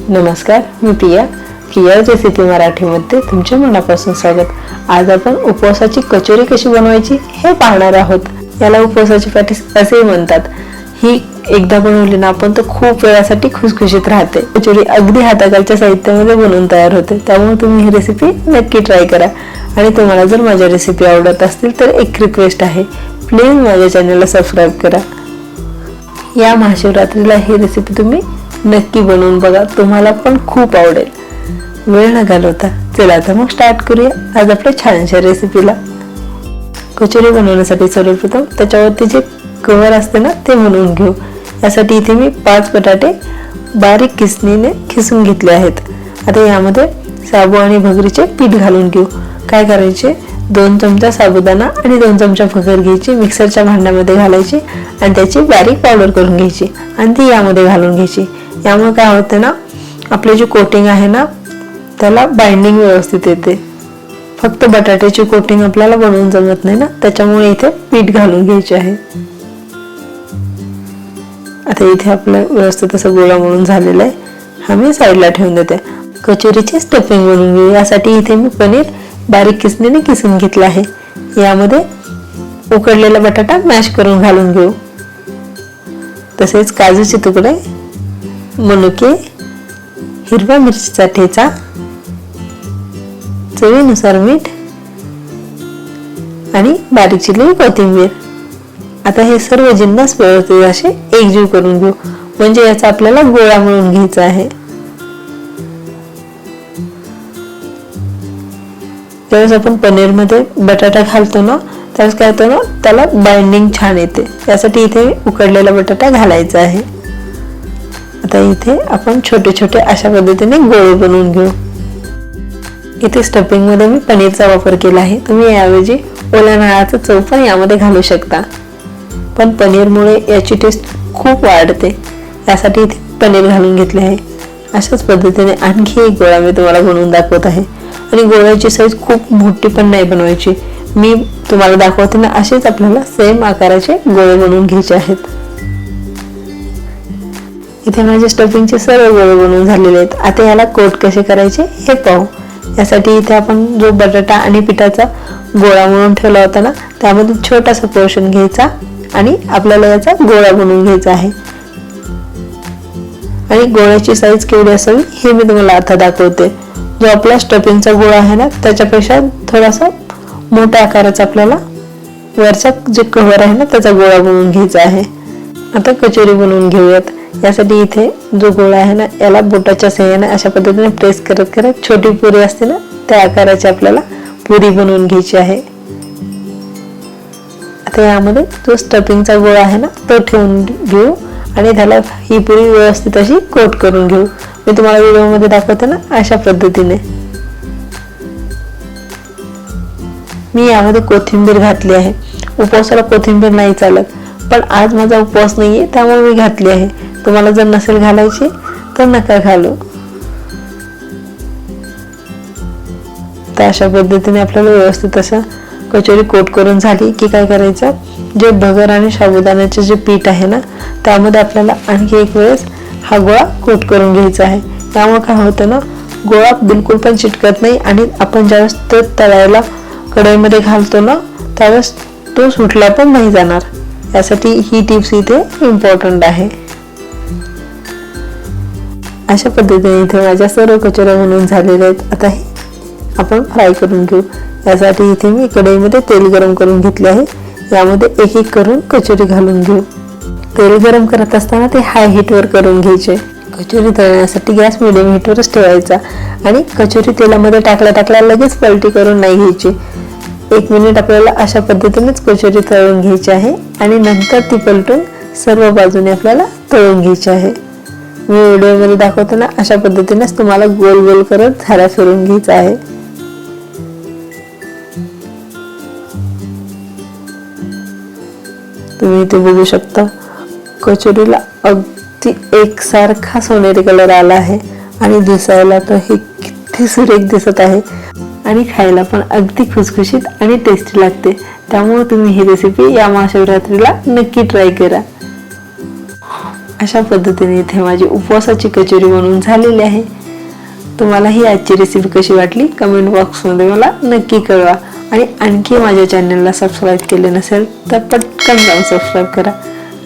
नमस्कार मी प्रिया. प्रिया रेसिपी मराठीमध्ये तुमच्या मनापासून स्वागत. आज आपण उपवासाची कचोरी कशी बनवायची हे पाहणार आहोत. याला उपवासाची पॅटीस असेही म्हणतात. ही एकदा बनवली ना आपण तर खूप वेळासाठी खुसखुशीत राहते. कचोरी अगदी हाताखालच्या साहित्यामध्ये बनवून तयार होते. त्यामुळे तुम्ही ही रेसिपी नक्की ट्राय करा. आणि तुम्हाला जर माझ्या रेसिपी आवडत असतील तर एक रिक्वेस्ट आहे. प्लीज माझ्या चॅनलला सबस्क्राईब करा. या महाशिवरात्रीला ही रेसिपी तुम्ही नक्की बनवून बघा. तुम्हाला पण खूप आवडेल. वेळ न घालवता चला आता मग स्टार्ट करूया आज आपल्या छानशा रेसिपीला कचोरी बनवण्यासाठी सर्वप्रथम त्याच्यावरती जे कवर असते ना ते बनवून घेऊ. यासाठी इथे मी पाच बटाटे बारीक किसणीने खिसून घेतले आहेत. आता यामध्ये साबू आणि भगरीचे पीठ घालून घेऊ. काय करायचे? दोन चमचा साबुदाणा आणि दोन चमचा भगर घ्यायची मिक्सरच्या भांड्यामध्ये घालायची आणि त्याची बारीक पावडर करून घ्यायची आणि ती यामध्ये घालून घ्यायची. यामुळे काय होते ना आपले जे कोटिंग आहे ना त्याला बाइंडिंग व्यवस्थित येते. फक्त बटाट्याची कोटिंग आपल्याला बनवून जमत नाही ना त्याच्यामुळे इथे पीठ घालून घ्यायचे आहे. आता इथे आपलं व्यवस्थित असं गोळा म्हणून झालेलं आहे. हा मी साईडला ठेवून देते. कचोरीची स्टफिंग बनवून घेऊ. यासाठी इथे मी पनीर बारीक किसणीने किसून घेतलं आहे. यामध्ये उकडलेला बटाटा मॅश करून घालून घेऊ. तसेच काजूचे तुकडे मनुके हिरव्या मिरचीचा ठेचा चवीनुसार मीठ आणि बारीक चिरलेली कोथिंबीर. आता हे सर्व जिन्नस व्यवस्थित असे एकजीव करून घेऊ. म्हणजे याचा आपल्याला गोळा म्हणून घ्यायचा आहे. ज्यावेळेस आपण पनीरमध्ये बटाटा घालतो ना त्यावेळेस काय होतं ना त्याला बाइंडिंग छान येते. त्यासाठी इथे उकडलेला बटाटा घालायचा आहे. आता इथे आपण छोटे छोटे अशा पद्धतीने गोळे बनवून घेऊ. इथे स्टफिंगमध्ये मी पनीरचा वापर केला आहे. तुम्ही याऐवजी ओल्या नाळाचं चव पण यामध्ये घालू शकता. पण पनीरमुळे याची टेस्ट खूप वाढते. यासाठी इथे पनीर घालून घेतले आहे. अशाच पद्धतीने आणखी एक गोळा मी तुम्हाला बनवून दाखवत आहे. आणि गोळ्याची साईज खूप मोठी पण नाही बनवायची. मी तुम्हाला दाखवते ना असेच आपल्याला सेम आकाराचे गोळे बनवून घ्यायचे आहेत. इथे माझे स्टफिंगचे सर्व गोळे बनवून झालेले आहेत. आता याला कोट कसे करायचे हे पाहू. यासाठी इथे आपण जो बटाटा आणि पिठाचा गोळा म्हणून ठेवला होता ना त्यामध्ये छोटासा पोर्शन घ्यायचा आणि आपल्याला याचा गोळा बनवून घ्यायचा आहे. आणि गोळ्याची साईज केवढी असावी हे मी तुम्हाला आता दाखवते. जो आपला स्टफिंगचा गोळा आहे ना त्याच्यापेक्षा थोडासा मोठ्या आकाराचा आपल्याला वरचा जे कव्हर आहे ना त्याचा गोळा बनवून घ्यायचा आहे. आता कचोरी बनवून घेऊयात. यासाठी इथे जो गोळा आहे ना याला बोटाच्या सहाय्याने अशा पद्धतीने प्रेस करत करत छोटी पुरी असते ना त्या आकाराची आपल्याला पुरी बनवून घ्यायची आहे. आता यामध्ये जो स्टफिंगचा गोळा आहे ना तो ठेवून घेऊ आणि त्याला ही पुरी व्यवस्थित अशी कोट करून घेऊ. मी तुम्हाला व्हिडिओमध्ये दाखवते ना अशा पद्धतीने. मी यामध्ये कोथिंबीर घातली आहे. उपवासाला कोथिंबीर नाही चालत पण आज माझा उपवास नाहीये त्यामुळे मी घातली आहे. तुम्हाला जर नसेल घालायची तर नका घालू. तर अशा पद्धतीने आपल्याला व्यवस्थित असं कचोरी कोट करून झाली की काय करायचं? जे भगर आणि साबुदाण्याचे जे पीठ आहे ना त्यामध्ये आपल्याला आणखी एक वेळेस हा गोळा कोट करून घ्यायचा आहे. त्यामुळे काय होतं ना गोळा बिलकुल पण चिटकत नाही आणि आपण ज्यावेळेस तो तळायला कढईमध्ये घालतो ना त्यावेळेस तो सुटला पण नाही जाणार. यासाठी ही टिप्स इथे इम्पॉर्टंट आहे. अशा पद्धतीने इथे माझ्या सर्व कचोऱ्या म्हणून झालेल्या आहेत. आता हे आपण फ्राय करून घेऊ. यासाठी इथे मी कढईमध्ये तेल गरम करून घेतले आहे. यामध्ये एक एक करून कचोरी घालून घेऊ. तेल गरम करत असताना ते हाय हीटवर करून घ्यायचे. कचोरी तळण्यासाठी गॅस मिडियम हीटवरच ठेवायचा आणि कचोरी तेलामध्ये टाकल्या टाकल्या लगेच पलटी करून नाही घ्यायची. एक मिनिट आपल्याला अशा पद्धतीनेच कचोरी तळून घ्यायची आहे आणि नंतर ती पलटून सर्व बाजूने आपल्याला तळून घ्यायची आहे. मी व्हिडिओमध्ये दाखवताना अशा पद्धतीनेच तुम्हाला गोल गोल करत झाऱ्या फिरून घ्यायचा आहे. तुम्ही ते बघू शकता कचोरीला अगदी एकसारखा सोनेरी कलर आला आहे. आणि दिसायला तर हे किती सुरेख दिसत आहे. आणि खायला पण अगदी खुसखुशीत आणि टेस्टी लागते. त्यामुळे तुम्ही ही रेसिपी या महाशिवरात्रीला नक्की ट्राय करा. अशा पद्धतीने इथे माझी उपवासाची कचोरी बनवून झालेली आहे. तुम्हाला ही आजची रेसिपी कशी वाटली कमेंट बॉक्समध्ये मला नक्की कळवा. आणि आणखी माझ्या चॅनलला सबस्क्राईब केले नसेल तर पटकन जाऊन सबस्क्राईब करा.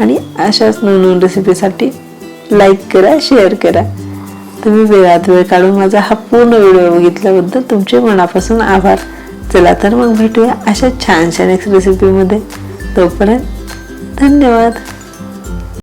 आणि अशाच नवनवीन रेसिपीसाठी लाईक करा शेअर करा. तुम्ही वेळात वेळ काढून माझा हा पूर्ण व्हिडिओ बघितल्याबद्दल तुमचे मनापासून आभार. चला तर मग भेटूया अशा छानशा नेक्स्ट रेसिपीमध्ये तोपर्यंत धन्यवाद.